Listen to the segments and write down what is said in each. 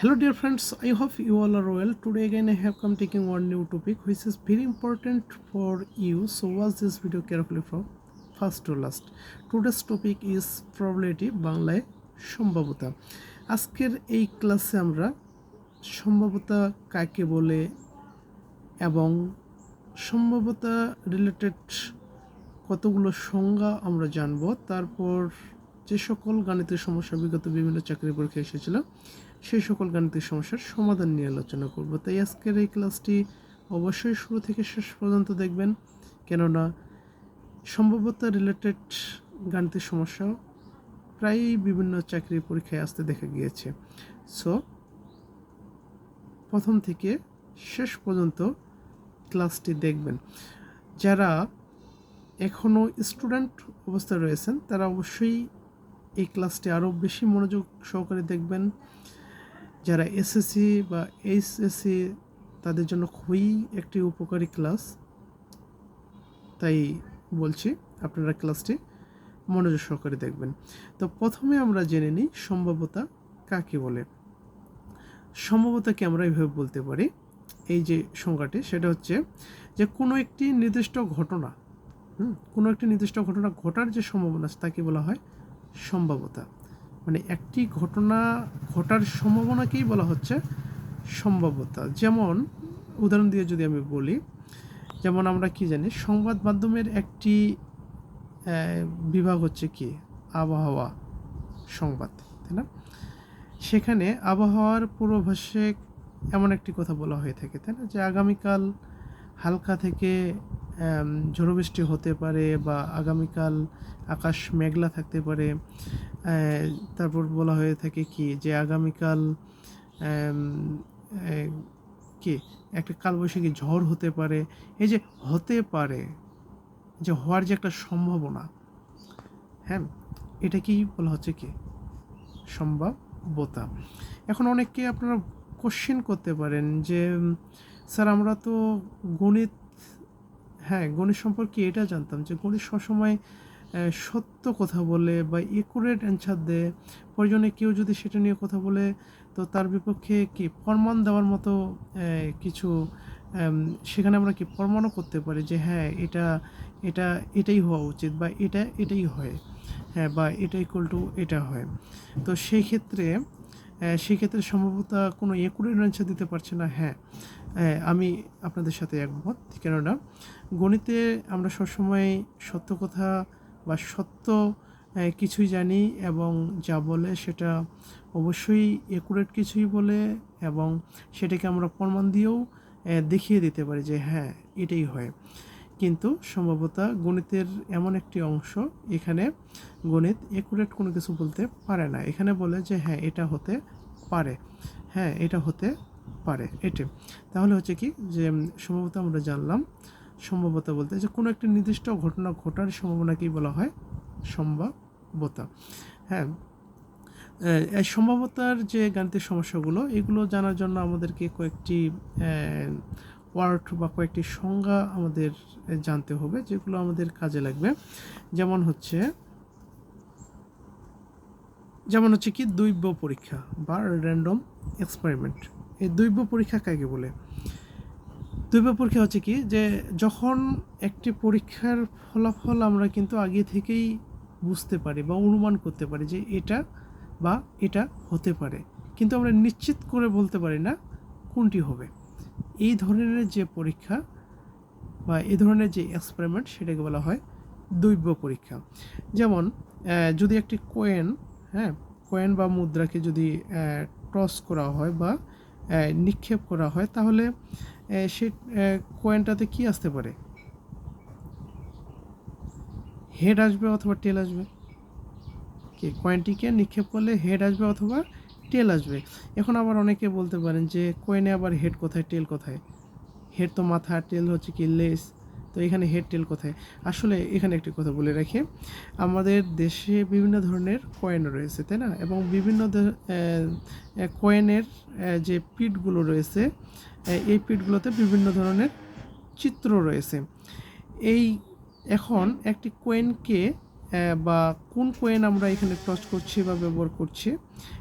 Hello dear friends, I hope you all are well. Today again I have come taking one new topic which is very important for you. So watch this video carefully from first to last. Today's topic is probability বাংলায় সম্ভাবতা আজকের এই ক্লাসে আমরা সম্ভাবতা কাকে বলে এবং সম্ভাবতা related কতগুলো সংজ্ঞা আমরা জানব তারপর যে সকল গাণিতিক সমস্যা বিগত বিভিন্ন চাকরি পরীক্ষা এসেছিল সেই সকল গাণিতিক সমস্যার সমাধান নিয়ে আলোচনা করব। তাই আজকের এই ক্লাসটি অবশ্যই শুরু থেকে শেষ পর্যন্ত দেখবেন। কেননা সম্ভবত রিলেটেড গাণিতিক সমস্যা প্রায়ই বিভিন্ন চাকরি পরীক্ষায় আসতে দেখা গিয়েছে। সো প্রথম থেকে শেষ পর্যন্ত ক্লাসটি দেখবেন। যারা এখনও স্টুডেন্ট অবস্থায় রয়েছেন, তারা অবশ্যই এই ক্লাসটি আরও বেশি মনোযোগ সহকারে দেখবেন। যারা এসএসসি বা এইচএসসি তাদের জন্য খুবই একটি উপকারী ক্লাস তাই বলছি, আপনারা ক্লাসটি মনোযোগ সহকারে দেখবেন। তো প্রথমে আমরা জেনে নিই সম্ভাব্যতা কাকে বলে। সম্ভাব্যতাকে আমরা এইভাবে বলতে পারি, এই যে সংজ্ঞাটি, সেটা হচ্ছে যে কোনো একটি নির্দিষ্ট ঘটনা, হুম, কোনো একটি নির্দিষ্ট ঘটনা ঘটার যে সম্ভাবনা তাকে বলা হয় সম্ভাব্যতা। মানে একটি ঘটনা ঘটার সম্ভাবনাকেই বলা হচ্ছে সম্ভাব্যতা। যেমন, উদাহরণ দিয়ে যদি আমি বলি, যেমন আমরা কি জানি, সংবাদ মাধ্যমের একটি বিভাগ হচ্ছে কি? আবহাওয়া সংবাদ, তাই না? সেখানে আবহাওয়ার পূর্বাভাসে এমন একটি কথা বলা হয়ে থাকে, তাই না? যে আগামীকাল হালকা থেকে ঝড়ো বৃষ্টি হতে পারে বা আগামীকাল আকাশ মেঘলা থাকতে পারে। তারপর বলা হয়ে থাকে কি যে আগামীকাল কি একটা কালবৈশাখী ঝড় হতে পারে। এই যে হতে পারে, যে হওয়ার যে একটা সম্ভাবনা হ্যাঁ এটাকেই বলা হচ্ছে কি? সম্ভাব্যতা এখন অনেককে আপনারা কোশ্চেন করতে পারেন যে স্যার আমরা তো গণিত হ্যাঁ গণিত সম্পর্কে এটা জানতাম যে গণিত সবসময় সত্য কথা বলে বা একুরেট অ্যান্সার দেয় প্রয়োজনে কেউ যদি সেটা নিয়ে কথা বলে তো তার বিপক্ষে কি প্রমাণ দেওয়ার মতো কিছু সেখানে আমরা কি প্রমাণও করতে পারি যে হ্যাঁ এটা এটা এটাই হওয়া উচিত বা এটা এটাই হয় হ্যাঁ বা এটা ইকুয়াল টু এটা হয়। তো সেই ক্ষেত্রে আহ, সেই ক্ষেত্রে সম্ভবত কোনো একুরেট অ্যান্সার দিতে পারছে না হ্যাঁ আমি আপনাদের সাথে একমত। কেননা গণিতে আমরা সবসময় সত্য কথা বা সত্য কিছুই জানি এবং যা বলে সেটা অবশ্যই একুরেট কিছুই বলে এবং সেটাকে আমরা প্রমাণ দিয়েও দেখিয়ে দিতে পারি যে হ্যাঁ এটাই হয়। কিন্তু সম্ভবত গণিতের এমন একটি অংশ, এখানে গণিত একুরেট কোনো কিছু বলতে পারে না। এখানে বলে যে হ্যাঁ এটা হতে পারে। হ্যাঁ এটা হতে পারে। এটি। তাহলে হচ্ছে কি যে সম্ভবত আমরা জানলাম সম্ভাব্যতা বলতে, যে কোনো একটি নির্দিষ্ট ঘটনা ঘটার সম্ভাবনাকেই বলা হয় সম্ভাব্যতা হ্যাঁ এই সম্ভাব্যতার যে গাণিতিক সমস্যাগুলো, এগুলো জানার জন্য আমাদেরকে কয়েকটি ওয়ার্ড বা কয়েকটি সংজ্ঞা আমাদের জানতে হবে, যেগুলো আমাদের কাজে লাগবে। যেমন হচ্ছে যেমন হচ্ছে কি, দৈব পরীক্ষা বা র্যান্ডম এক্সপেরিমেন্ট এই দৈব পরীক্ষা কাকে বলে? দৈব পরীক্ষা হচ্ছে কি যে যখন একটি পরীক্ষার ফলাফল আমরা কিন্তু আগে থেকেই বুঝতে পারি বা অনুমান করতে পারি যে এটা বা এটা হতে পারে। কিন্তু আমরা নিশ্চিত করে বলতে পারি না কোনটি হবে। এই ধরনের যে পরীক্ষা বা এই ধরনের যে এক্সপেরিমেন্ট সেটাকে বলা হয় দৈব পরীক্ষা। যেমন যদি একটি কোয়েন হ্যাঁ কয়েন বা মুদ্রাকে যদি টস করা হয় বা নিক্ষেপ করা হয় তাহলে সে কয়েনটাতে কি আসতে পারে? হেড আসবে অথবা টেল আসবে? কে কয়েনটিকে নিক্ষেপ করলে হেড আসবে অথবা টেল আসবে। এখন আবার অনেকে বলতে পারেন যে কয়েনে আবার হেড কোথায় টেল কোথায়? হেড তো মাথা টেল হচ্ছে কি লেস তো এখানে হেড টেল কোথায়? আসলে এখানে একটি কথা বলে রাখি। আমাদের দেশে বিভিন্ন ধরনের কয়েন রয়েছে, তাই না? এবং বিভিন্ন কয়েনের যে পিঠগুলো রয়েছে এই পিঠগুলোতে বিভিন্ন ধরনের চিত্র রয়েছে। এই এখন একটি কয়েনকে বা কোন কয়েন আমরা এখানে টচ করছি বা ব্যবহার করছি,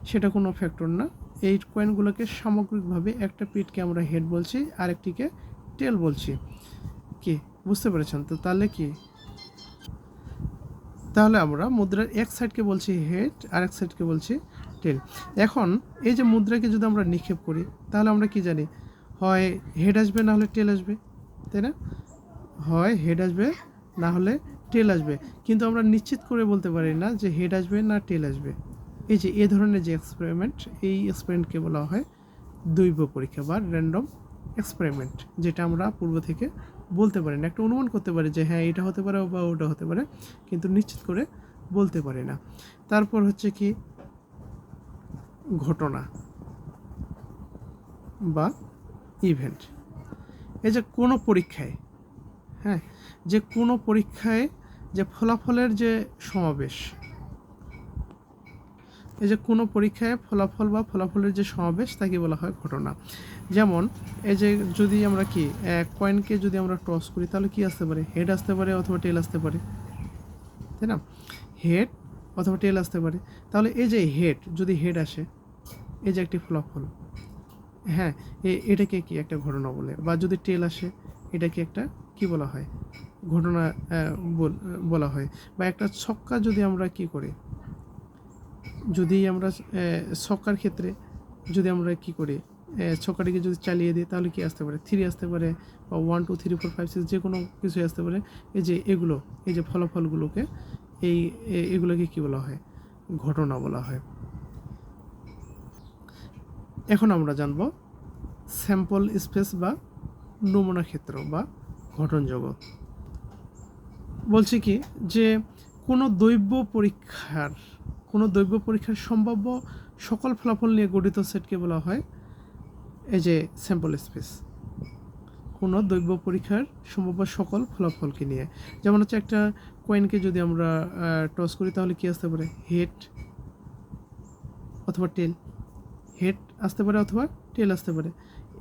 সেটা কোনো ফ্যাক্টর না। এই কয়েনগুলোকে সামগ্রিকভাবে একটা পিঠকে আমরা হেড বলছি, আরেকটিকে টেল বলছি। কি? বুঝতে পেরেছেন? তো তাহলে কি? তাহলে আমরা মুদ্রার এক সাইডকে বলছি হেড আর এক সাইডকে বলছি টেল এখন এই যে মুদ্রাকে যদি আমরা নিক্ষেপ করি, তাহলে আমরা কি জানি? হয় হেড আসবে, না হলে টেল আসবে, তাই না? হয় হেড আসবে, না হলে টেল আসবে। কিন্তু আমরা নিশ্চিত করে বলতে পারি না যে হেড আসবে, না টেল আসবে। এই যে এ ধরনের যে এক্সপেরিমেন্ট এই এক্সপেরিমেন্টকে বলা হয় দৈব পরীক্ষা বা র্যান্ডম এক্সপেরিমেন্ট যেটা আমরা পূর্ব থেকে বলতে পারে না, একটা অনুমান করতে পারি যে হ্যাঁ এটা হতে পারে বা ওটা হতে পারে, কিন্তু নিশ্চিত করে বলতে পারি না। তারপর হচ্ছে কি, ঘটনা বা ইভেন্ট এই যে কোনো পরীক্ষায় হ্যাঁ যে কোনো পরীক্ষায় যে ফলাফলের যে সমাবেশ এই যে কোনো পরীক্ষায় ফলাফল বা ফলাফলের যে সমাবেশ, তাকে বলা হয় ঘটনা। যেমন, এই যে যদি আমরা কি কয়েনকে যদি আমরা টস করি, তাহলে কি আসতে পারে? হেড আসতে পারে অথবা টেল আসতে পারে? তাই না? হেড অথবা টেল আসতে পারে। তাহলে এই যে হেড যদি হেড আসে, এই যে একটি ফলাফল হ্যাঁ এটাকে কি একটা ঘটনা বলে? বা যদি টেল আসে, এটাকে একটা কি বলা হয়? ঘটনা বলা হয়। বা একটা ছক্কা যদি আমরা কি করি যদি আমরা ছক্কার ক্ষেত্রে যদি আমরা কি করি ছক্কাটিকে যদি চালিয়ে দিই, তাহলে কি আসতে পারে? থ্রি আসতে পারে বা one two three four five six যে কোনো কিছুই আসতে পারে। এই যে এগুলো, এই যে ফলাফলগুলোকে, এই এগুলোকে কি বলা হয়? ঘটনা বলা হয়। এখন আমরা জানব স্যাম্পল স্পেস বা নমুনা ক্ষেত্র বা ঘটন জগৎ। বলছি কি, যে কোনো দৈব পরীক্ষার কোনো দৈব পরীক্ষার সম্ভাব্য সকল ফলাফল নিয়ে গঠিত সেটকে বলা হয় এই যে স্যাম্পল স্পেস কোনো দৈব পরীক্ষার সম্ভাব্য সকল ফলাফলকে নিয়ে। যেমন হচ্ছে একটা কয়েনকে যদি আমরা টস করি তাহলে কি আসতে পারে? হেড অথবা টেল হেড আসতে পারে অথবা টেল আসতে পারে।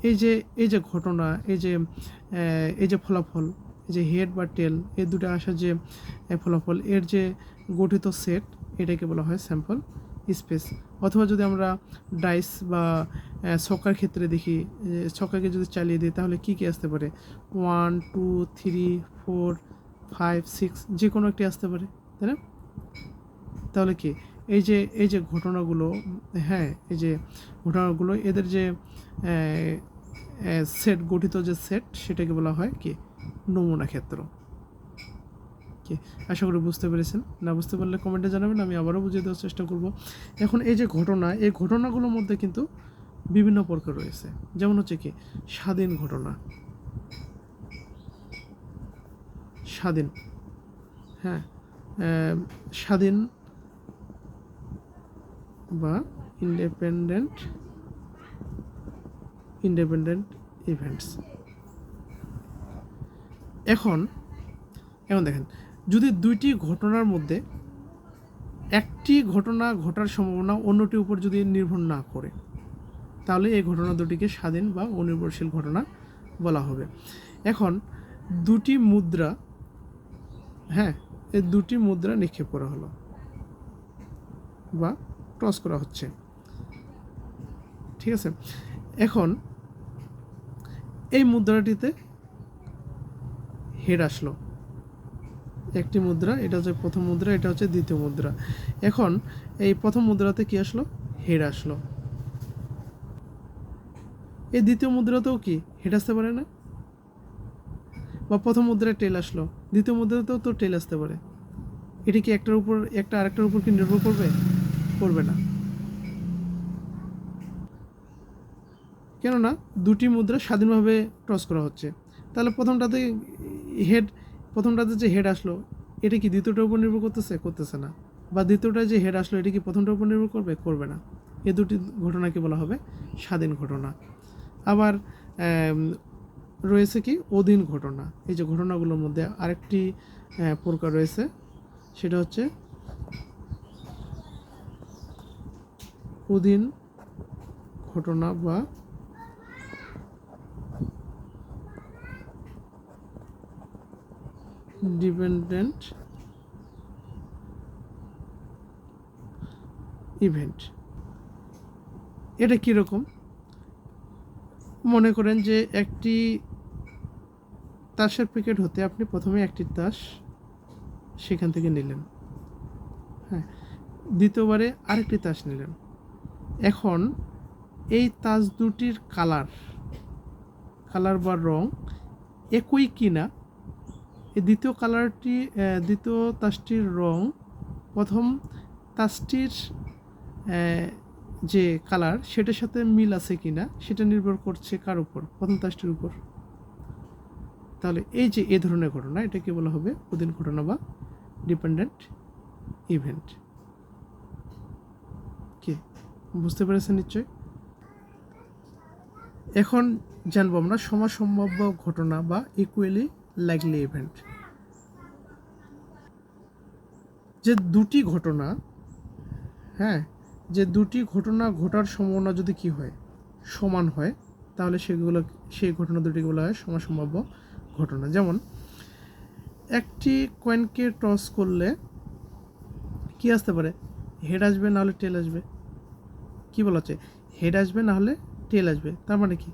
এই যে এই যে ঘটনা, এই যে এই যে ফলাফল, এই যে হেড বা টেল এই দুটো আসার যে ফলাফল, এর যে গঠিত সেট এটাকে বলা হয় স্যাম্পল স্পেস অথবা যদি আমরা ডাইস বা ছক্কার ক্ষেত্রে দেখি যে ছক্কাকে যদি চালিয়ে দিই, তাহলে কি কি আসতে পারে? One two three four five six যে কোনো একটি আসতে পারে, তাই না? তাহলে কি? এই যে এই যে ঘটনাগুলো হ্যাঁ এই যে ঘটনাগুলো, এদের যে সেট গঠিত যে সেট সেটাকে বলা হয় কি? নমুনা ক্ষেত্র। কি আশা করি বুঝতে পেরেছেন। না বুঝতে পারলে কমেন্টে জানাবেন, আমি আবারও বুঝিয়ে দেওয়ার চেষ্টা করব। এখন এই যে ঘটনা, এই ঘটনাগুলোর মধ্যে কিন্তু বিভিন্ন প্রকার রয়েছে। যেমন হচ্ছে কি, স্বাধীন ঘটনা। স্বাধীন। হ্যাঁ স্বাধীন বা ইন্ডিপেন্ডেন্ট ইন্ডিপেন্ডেন্ট ইভেন্টস। এখন এখন দেখেন যদি দুইটি ঘটনার মধ্যে একটি ঘটনা ঘটার সম্ভাবনা অন্যটির উপর যদি নির্ভর না করে, তাহলে এই ঘটনা দুটিকে স্বাধীন বা অনির্ভরশীল ঘটনা বলা হবে। এখন দুটি মুদ্রা হ্যাঁ এই দুটি মুদ্রা নিক্ষেপ করা হলো বা টস করা হচ্ছে। ঠিক আছে? এখন এই মুদ্রাটিতে হেড আসলো। একটি মুদ্রা, এটা হচ্ছে প্রথম মুদ্রা, এটা হচ্ছে দ্বিতীয় মুদ্রা। এখন এই প্রথম মুদ্রাতে কি আসলো? হেড আসলো। এই দ্বিতীয় মুদ্রাতেও কি হেড আসতে পারে না? বা প্রথম মুদ্রায় টেল আসলো, দ্বিতীয় মুদ্রাতেও তো টেল আসতে পারে। এটি কি একটার উপর, একটা আরেকটার উপর কি নির্ভর করবে? করবে না। কেননা দুটি মুদ্রা স্বাধীনভাবে টস করা হচ্ছে। তাহলে প্রথমটাতে হেড প্রথমটাতে যে হেড আসলো, এটা কি দ্বিতীয়টার উপর নির্ভর করতেছে? করতেছে না। বা দ্বিতীয়টায় যে হেড আসলো, এটা কি প্রথমটার উপর নির্ভর করবে? করবে না। এ দুটি ঘটনাকে বলা হবে স্বাধীন ঘটনা। আবার রয়েছে কি অধীন ঘটনা। এই যে ঘটনাগুলোর মধ্যে আরেকটি প্রকার রয়েছে। সেটা হচ্ছে অধীন ঘটনা বা ডিপেন্ডেন্ট ইভেন্ট এটা কীরকম মনে করেন যে একটি তাসের প্যাকেট হতে আপনি প্রথমে একটি তাস সেখান থেকে নিলেন। হ্যাঁ দ্বিতীয়বারে আরেকটি তাস নিলেন। এখন এই তাস দুটির কালার কালার বা রং একই কিনা এই দ্বিতীয় কালারটি দ্বিতীয় তাসটির রং, প্রথম তাসটির যে কালার সেটার সাথে মিল আছে কি না সেটা নির্ভর করছে কার উপর? প্রথম তাসটির উপর। তাহলে এই যে এ ধরনের ঘটনা, এটাকে বলা হবে অধীন ঘটনা বা ডিপেন্ডেন্ট ইভেন্ট কি? বুঝতে পেরেছেন নিশ্চয় এখন জানব আমরা সমাসম্ভাব্য ঘটনা বা ইকুয়ালি লাইকলি ইভেন্ট যে দুটি ঘটনা হ্যাঁ যে দুটি ঘটনা ঘটার সম্ভাবনা যদি কি হয়, সমান হয়, তাহলে সেগুলো, সেই ঘটনা দুটিকে বলা হয় সমাসম্ভাব্য ঘটনা। যেমন, একটি কয়েনকে টস করলে কি আসতে পারে? হেড আসবে না হলে টেল আসবে। কি বলা হচ্ছে? হেড আসবে না হলে টেল আসবে। তার মানে কি?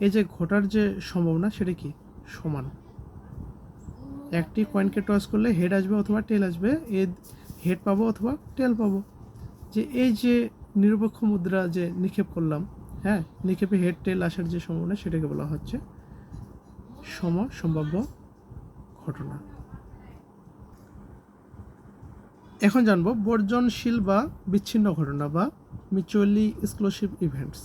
এই যে ঘটার যে সম্ভাবনা সেটা কি? সমান। একটি কয়েনকে টস করলে হেড আসবে অথবা টেল আসবে, এ হেড পাবো অথবা টেল পাবো। যে এই যে নিরপেক্ষ মুদ্রা যে নিক্ষেপ করলাম হ্যাঁ নিক্ষেপে হেড টেল আসার যে সম্ভাবনা সেটাকে বলা হচ্ছে সম সম্ভাব্য ঘটনা। এখন জানব বর্জনশীল বা বিচ্ছিন্ন ঘটনা বা মিউচুয়ালি এক্সক্লুসিভ ইভেন্টস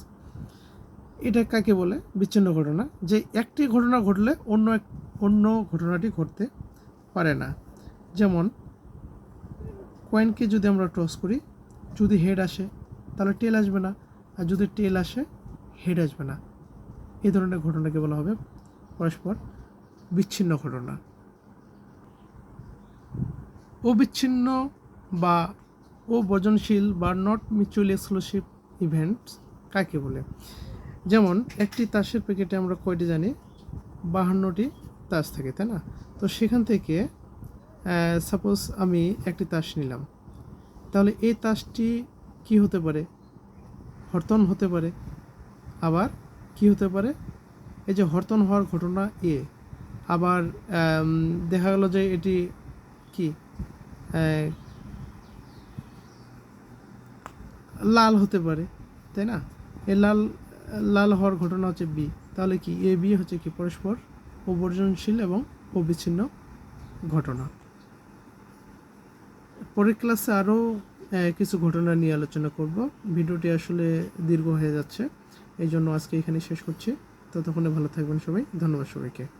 এটা কাকে বলে? বিচ্ছিন্ন ঘটনা। যে একটি ঘটনা ঘটলে অন্য এক, অন্য ঘটনাটি ঘটতে পারে না। যেমন, কয়েনকে যদি আমরা টস করি, যদি হেড আসে, তাহলে টেল আসবে না। আর যদি টেল আসে, হেড আসবে না। এই ধরনের ঘটনাকে বলা হবে পরস্পর বিচ্ছিন্ন ঘটনা। অবিচ্ছিন্ন বা ও বর্জনশীল বা নট মিউচুয়ালি এক্সক্লুসিভ ইভেন্টস কাকে বলে? যেমন, একটি তাসের প্যাকেটে আমরা কয়টি জানি? বাহান্নটি তাস থাকে, তাই না? তো সেখান থেকে সাপোজ আমি একটি তাস নিলাম। তাহলে এই তাসটি কি হতে পারে? হরতন হতে পারে। আবার কি হতে পারে? এই যে হরতন হওয়ার ঘটনা এ। আবার দেখা গেল যে এটি কি? লাল হতে পারে, তাই না? এই লাল লাল হওয়ার ঘটনা হচ্ছে বি তাহলে কি এ বি হচ্ছে কি পরস্পর অবর্জনশীল এবং অবিচ্ছিন্ন ঘটনা। পরের ক্লাসে আরও কিছু ঘটনা নিয়ে আলোচনা করব। ভিডিওটি আসলে দীর্ঘ হয়ে যাচ্ছে এই জন্য আজকে এখানে শেষ করছি। ততক্ষণে ভালো থাকবেন সবাই। ধন্যবাদ সবাইকে।